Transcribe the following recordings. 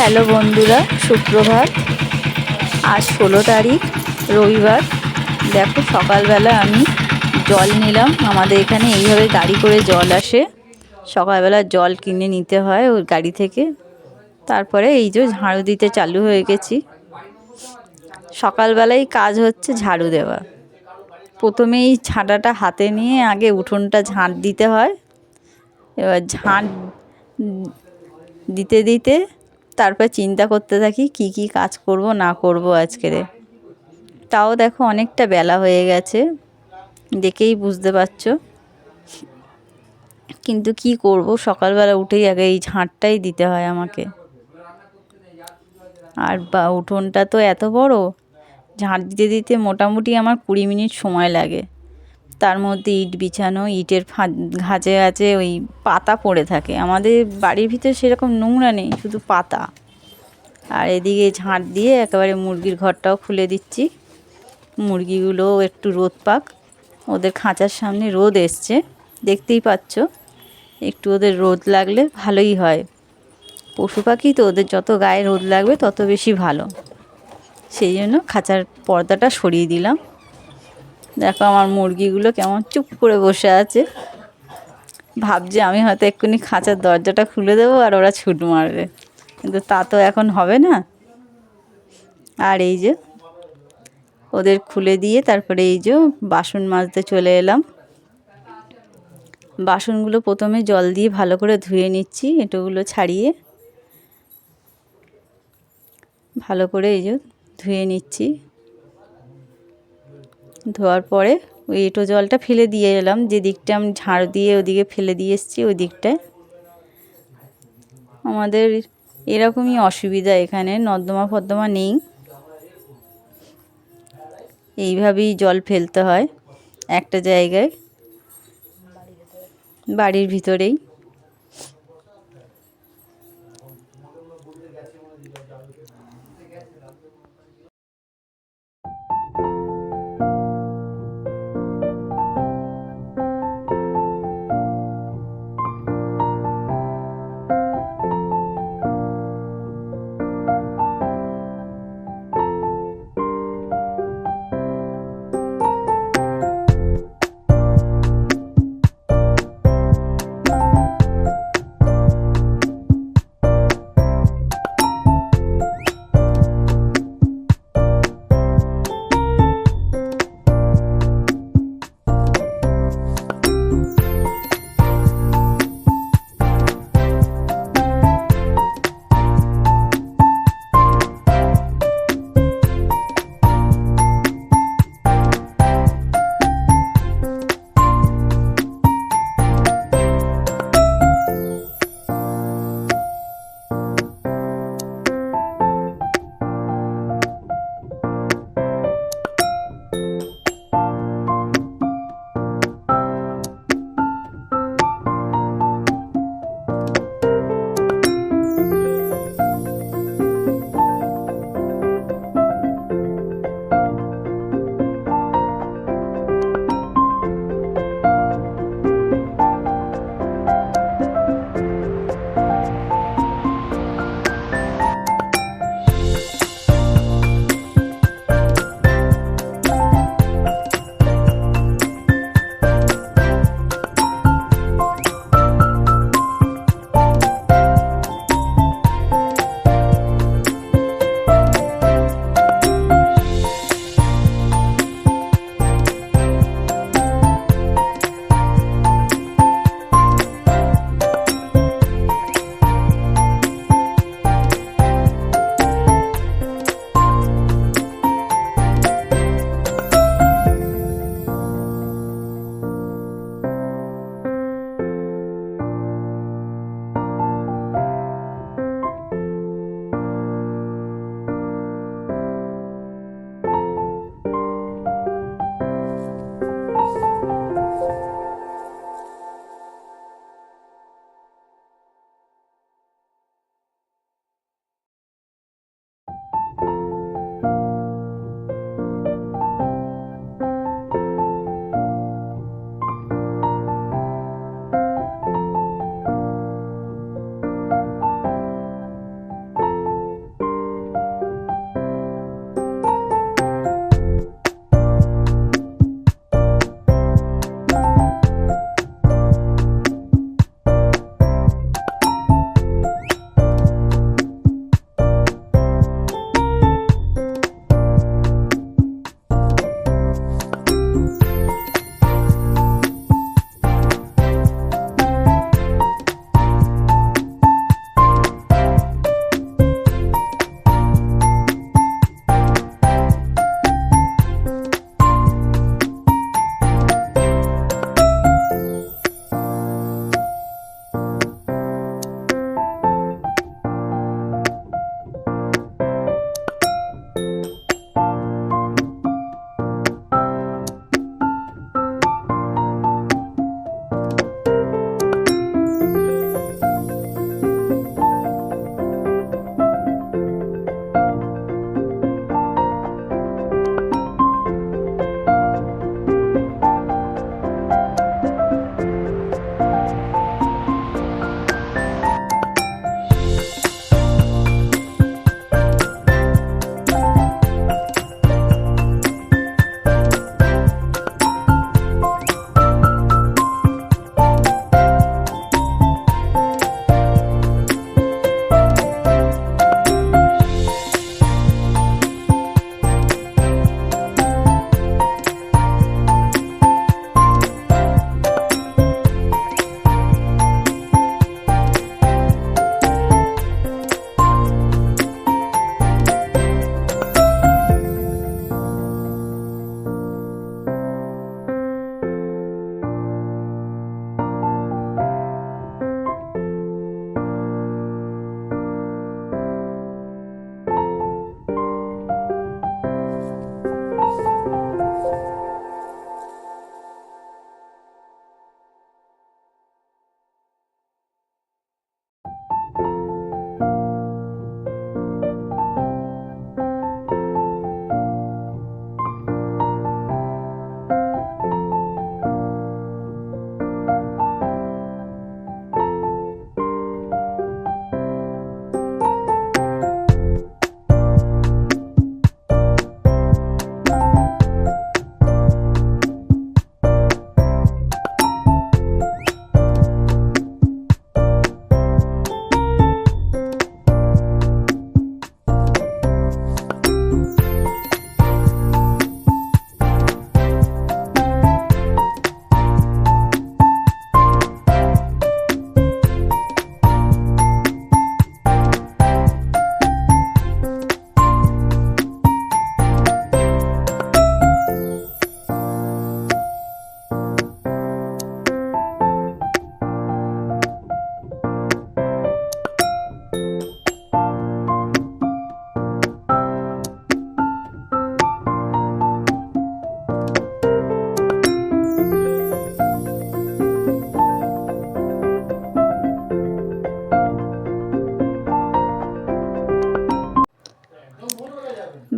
Hello বন্ধুরা, সুপ্রভাত। আজ ষোলো তারিখ, রবিবার। দেখো সকালবেলা আমি জল নিলাম। আমাদের এখানে এইভাবে গাড়ি করে জল আসে। সকালবেলা জল কিনে নিতে হয় ওর গাড়ি থেকে। তারপরে এই যে ঝাড়ু দিতে চালু হয়ে গেছি। সকালবেলাই কাজ হচ্ছে ঝাড়ু দেওয়া। প্রথমে এই হাতে নিয়ে আগে উঠোনটা ঝাঁট দিতে হয়। এবার ঝাঁট দিতে দিতে তারপর চিন্তা করতে থাকি, কি কি কাজ করব, না করব আজকেরে তাও দেখো অনেকটা বেলা হয়ে গেছে, দেখেই বুঝতে পারছ। কিন্তু কি করব, সকালবেলা উঠেই আগে এই ঝাঁটটাই দিতে হয় আমাকে। আর বা, উঠোনটা তো এত বড়, ঝাঁট দিতে দিতে মোটামুটি আমার কুড়ি মিনিট সময় লাগে। তার মধ্যে ইট বিছানো, ইটের ঘাঁচে আছে ওই পাতা পড়ে থাকে। আমাদের বাড়ির ভিতরে সেরকম নোংরা নেই, শুধু পাতা। আর এদিকে ঝাঁট দিয়ে একেবারে মুরগির ঘরটাও খুলে দিচ্ছি। মুরগিগুলো একটু রোদ পাক। ওদের খাঁচার সামনে রোদ এসছে, দেখতেই পাচ্ছ। একটু ওদের রোদ লাগলে ভালোই হয়। পশু পাখি তো ওদের যত গায়ে রোদ লাগবে তত বেশি ভালো। সেই জন্য খাঁচার পর্দাটা সরিয়ে দিলাম। দেখো আমার মুরগিগুলো কেমন চুপ করে বসে আছে। ভাবছে আমি হয়তো এক্ষুনি খাঁচার দরজাটা খুলে দেবো আর ওরা ছুট মারবে। কিন্তু তা তো এখন হবে না। আর এই যে ওদের খুলে দিয়ে তারপরে এই যে বাসন মাজতে চলে এলাম। বাসনগুলো প্রথমে জল দিয়ে ভালো করে ধুয়ে নিচ্ছি, এঁটোগুলো ছাড়িয়ে। ভালো করে এই যে ধুয়ে নিচ্ছি। ধোয়ার পরে ওই এঁটো জলটা ফেলে দিয়ে এলাম। যে দিকটা আমি ঝাড় দিয়ে ওদিকে ফেলে দিয়ে এসেছি, ওই দিকটায়। আমাদের এরকমই অসুবিধা এখানে, নর্দমা ফর্দমা নেই। এইভাবেই জল ফেলতে হয় একটা জায়গায়, বাড়ির ভিতরেই।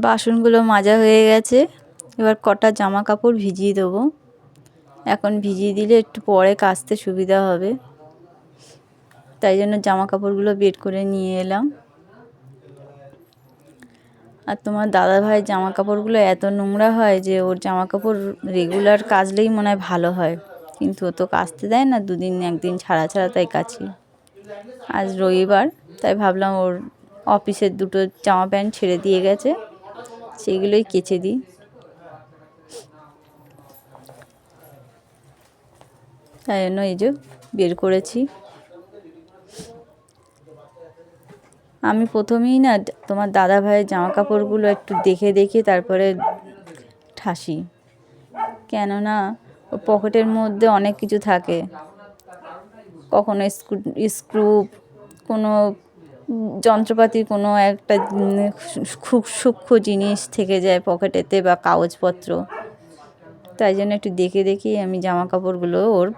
বাসনগুলো মাজা হয়ে গেছে। এবার কটা জামা কাপড় ভিজিয়ে দেবো। এখন ভিজিয়ে দিলে একটু পরে কাচতে সুবিধা হবে। তাই জন্য জামা কাপড়গুলো বের করে নিয়ে এলাম। আর তোমার দাদা ভাইয়ের জামা কাপড়গুলো এত নোংরা হয় যে ওর জামা কাপড় রেগুলার কাচলেই মনে হয় ভালো হয়। কিন্তু ও তো কাচতে দেয় না, দুদিন একদিন ছাড়া ছাড়া তাই কাছি আজ রবিবার, তাই ভাবলাম ওর অফিসের দুটো জামা প্যান্ট ছেড়ে দিয়ে গেছে। সেইগুলোই কেচে দিই। তাই জন্য এই যে বের করেছি। আমি প্রথমেই না তোমার দাদা ভাইয়ের জামা কাপড়গুলো একটু দেখে দেখে তারপরে ঠাসি। কেননা ও পকেটের মধ্যে অনেক কিছু থাকে। কখনো স্ক্রু স্ক্রু, কোনো যন্ত্রপাতি কোনো একটা খুব সূক্ষ্ম জিনিস থেকে যায় পকেটেতে বা কাগজপত্র। তাই জন্য একটু দেখে দেখেই আমি জামা কাপড়গুলো ওর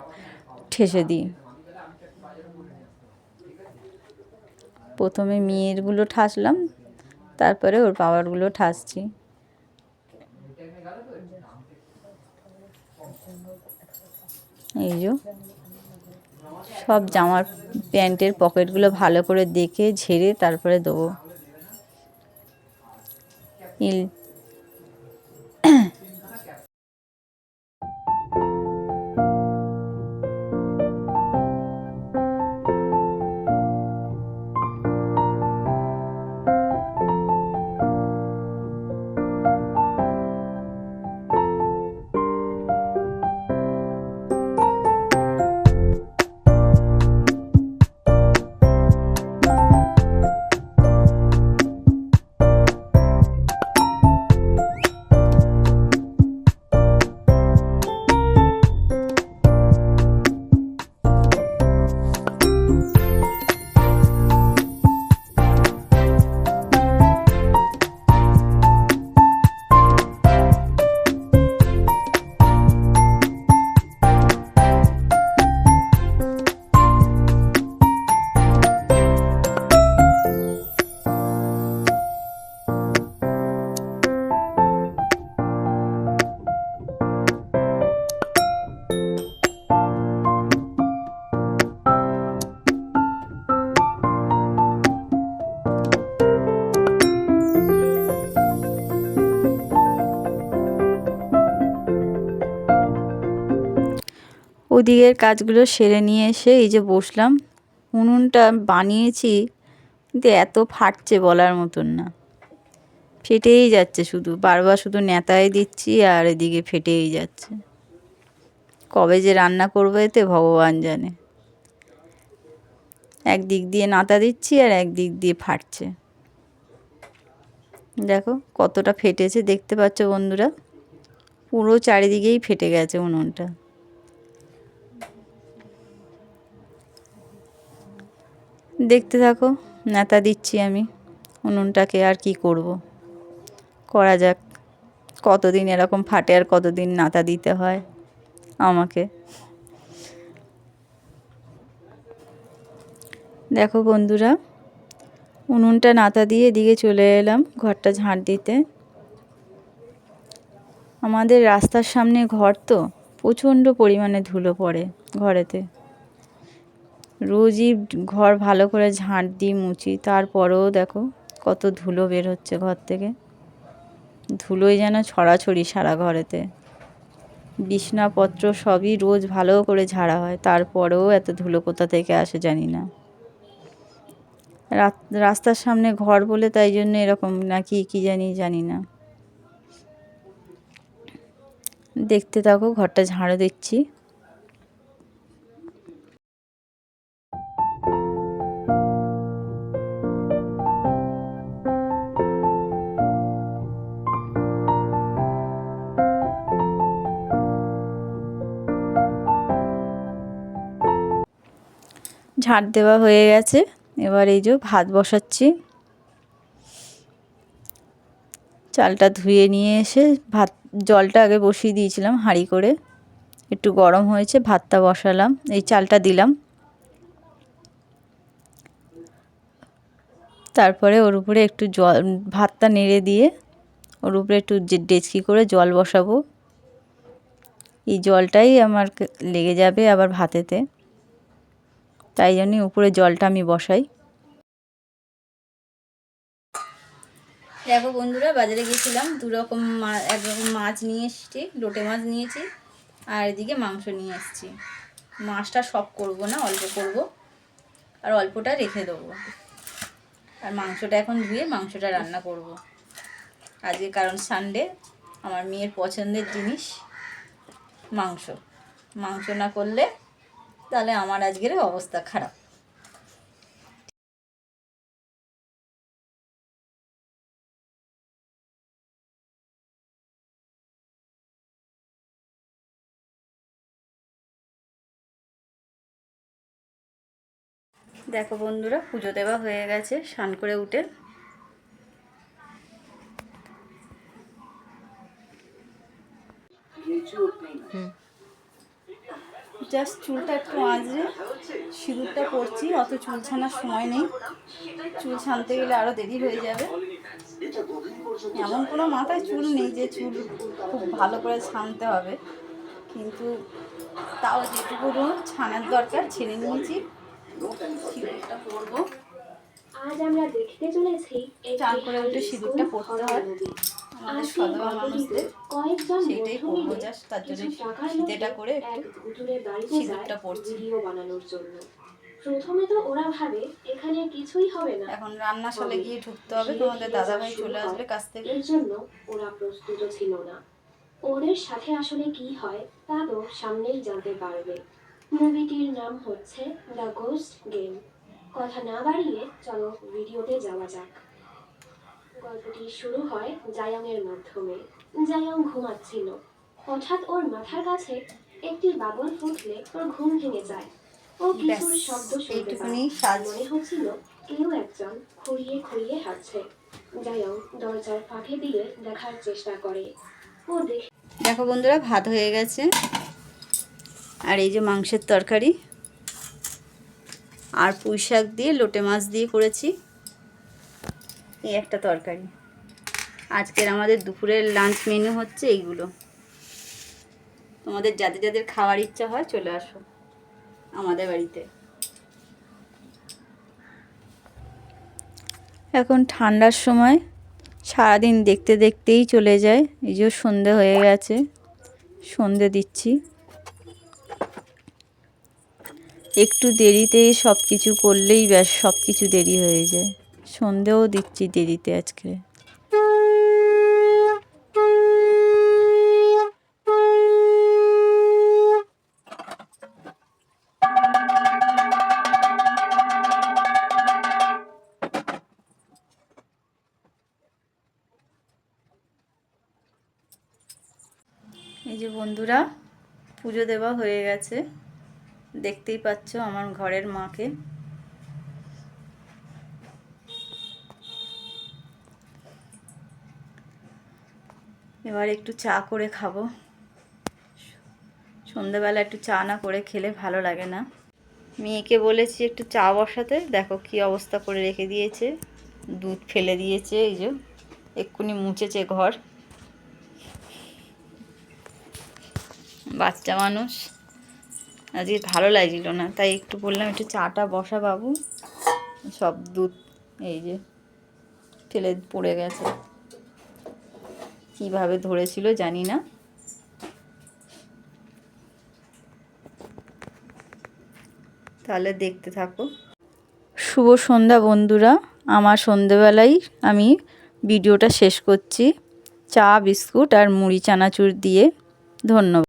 ঠেসে দিই। প্রথমে মেয়েরগুলো ঠাসলাম, তারপরে ওর বাবারগুলো ঠাসছি। এই যে সব জামার প্যান্টের পকেটগুলো ভালো করে দেখে ঝেড়ে তারপরে দেবো। ইল ওদিকের কাজগুলো সেরে নিয়ে এসে এই যে বসলাম, উনুনটা বানিয়েছি, কিন্তু এত ফাটছে বলার মতন না। ফেটেই যাচ্ছে শুধু, বারবার শুধু নেতায় দিচ্ছি আর এদিকে ফেটেই যাচ্ছে। কবে যে রান্না করব এতে ভগবান জানে। এক দিক দিয়ে নাতা দিচ্ছি আর এক দিক দিয়ে ফাটছে। দেখো কতটা ফেটেছে, দেখতে পাচ্ছ বন্ধুরা? পুরো চারিদিকেই ফেটে গেছে উনুনটা। দেখতে থাকো, নেতা দিচ্ছি আমি। উনুনটাকে আর কি করব। করা যাক। কতদিন এরকম ফাটে আর কতদিন নাতা দিতে হয় আমাকে? দেখো বন্ধুরা, উনুনটা নাতা দিয়ে এদিকে চলে এলাম ঘরটা ঝাঁট দিতে। আমাদের রাস্তার সামনে ঘর তো, প্রচণ্ড পরিমাণে ধুলো পড়ে ঘরেতে। রোজই ঘর ভালো করে ঝাঁট দিই মুছি, তারপরেও দেখো কত ধুলো বের হচ্ছে ঘর থেকে। ধুলোই যেন ছড়াছড়ি সারা ঘরেতে। বিছনাপত্র সবই রোজ ভালো করে ঝাড়া হয়, তারপরেও এত ধুলো কোথা থেকে আসে জানি না। রাস্তার সামনে ঘর বলে তাই জন্য এরকম নাকি কি জানি জানি না। দেখতে থাকো, ঘরটা ঝাড়ো দিচ্ছি। ঝাড় দেওয়া হয়ে গেছে। এবার এই যে ভাত বসাচ্ছি। চালটা ধুয়ে নিয়ে এসে ভাত, জলটা আগে বসিয়ে দিয়েছিলাম হাঁড়ি করে। একটু গরম হয়েছে, ভাতটা বসালাম। এই চালটা দিলাম। তারপরে ওর উপরে একটু জল, ভাতটা নেড়ে দিয়ে ওর উপরে একটু ডেচকি করে জল বসাবো। এই জলটাই আমার লেগে যাবে আবার ভাতেতে। তাই জন্যই উপরে জলটা আমি বসাই। দেখো বন্ধুরা, বাজারে গেছিলাম দু রকম মা- এক রকম মাছ নিয়ে এসেছি, লোটে মাছ নিয়েছি, আর এদিকে মাংস নিয়ে এসেছি। মাছটা সব করব না, অল্প করব, আর অল্পটা রেখে দেবো। আর মাংসটা এখন ধুয়ে মাংসটা রান্না করব। আজকে কারণ সানডে আমার মেয়ের পছন্দের জিনিস মাংস। মাংস না করলে তাহলে আমার আজকের অবস্থা খারাপ। দেখো বন্ধুরা পুজো দেওয়া হয়ে গেছে স্নান করে উঠে। জাস্ট চুলটা একটু আঁচড়ে সিঁদুরটা পরছি অত চুল ছানার সময় নেই। চুল ছানতে গেলে আরও দেরি হয়ে যাবে। এমন কোনো মাথায় চুল নেই যে চুল খুব ভালো করে ছানতে হবে। কিন্তু তাও যেটুকু ছানার দরকার ছেড়ে নিয়েছি। সিঁদুরটা পরবো। আজ আমরা দেখতে চলেছি চান করে উঠে সিঁদুরটা পরতে হয়। আমাদের মানুষদের করব জাস্ট তার জন্য করে সিঁদুরটা বানানোর জন্য। প্রথমে তো ওরা ভাবে এখানে কিছুই হবে না। এখন রান্নাশালে গিয়ে ঢুকতে হবে তোমাদের দাদাভাই চলে আসবে কাছ থেকে। এর জন্য ওরা প্রস্তুত ছিল না। ওদের সাথে আসলে কি হয় তা তো সামনেই জানতে পারবে। মুভিটির নাম হচ্ছে দ্য গোস্ট গেম। কথা না বাড়িয়ে চলো ভিডিওতে যাওয়া যাক। গল্পটি শুরু হয় জায়ংয়ের মাধ্যমে। জায়ং ঘুমাচ্ছিল। হঠাৎ ওর মাথার কাছে একটি বাবল ফুটলে ওর ঘুম ভেঙে যায়। ও কিছুর শব্দ শুনতে পায়। মনে হচ্ছিল কেউ একজন খুঁড়িয়ে খুঁড়িয়ে হাঁটছে। জায়ং দরজার ফাঁকে দিয়ে দেখার চেষ্টা করে। ও দেখে দেখো বন্ধুরা ভাত হয়ে গেছে। আর এই যে মাংসের তরকারি। আর পুঁই শাক দিয়ে লোটে মাছ দিয়ে করেছি। এই একটা তরকারি। আজকের আমাদের দুপুরের লাঞ্চ মেনু হচ্ছে এইগুলো। তোমাদের যাদের যাদের খাওয়ার ইচ্ছা হয় চলে আসো আমাদের বাড়িতে। এখন ঠান্ডার সময় সারাদিন দেখতে দেখতেই চলে যায়। এই যে সন্ধে হয়ে গেছে, সন্ধে দিচ্ছি। একটু দেরিতেই সব কিছু করলেই ব্যাস সব কিছু দেরি হয়ে যায়। সন্ধেও দিচ্ছি দেরিতে আজকে। এই যে বন্ধুরা, পুজো দেওয়া হয়ে গেছে। দেখতেই পাচ্ছ আমার ঘরের মাকে। এবার একটু চা করে খাব। সন্ধেবেলা একটু চা না করে খেলে ভালো লাগে না। মেয়েকে বলেছি একটু চা বসাতে, দেখো কি অবস্থা করে রেখে দিয়েছে। দুধ ফেলে দিয়েছে, এই যে এক্ষুনি মুছেছে ঘর। বাচ্চা মানুষ। আজকে ভালো লাগছিল না, তাই একটু বললাম একটু চাটা বসা বাবু। সব দুধ এই যে ফেলে পড়ে গেছে। কীভাবে ধরেছিল জানি না। তাহলে দেখতে থাকো। শুভ সন্ধ্যা বন্ধুরা, আমার সন্ধেবেলায় আমি ভিডিওটা শেষ করছি। চা, বিস্কুট আর মুড়ি, চানাচুর দিয়ে ধন্যবাদ।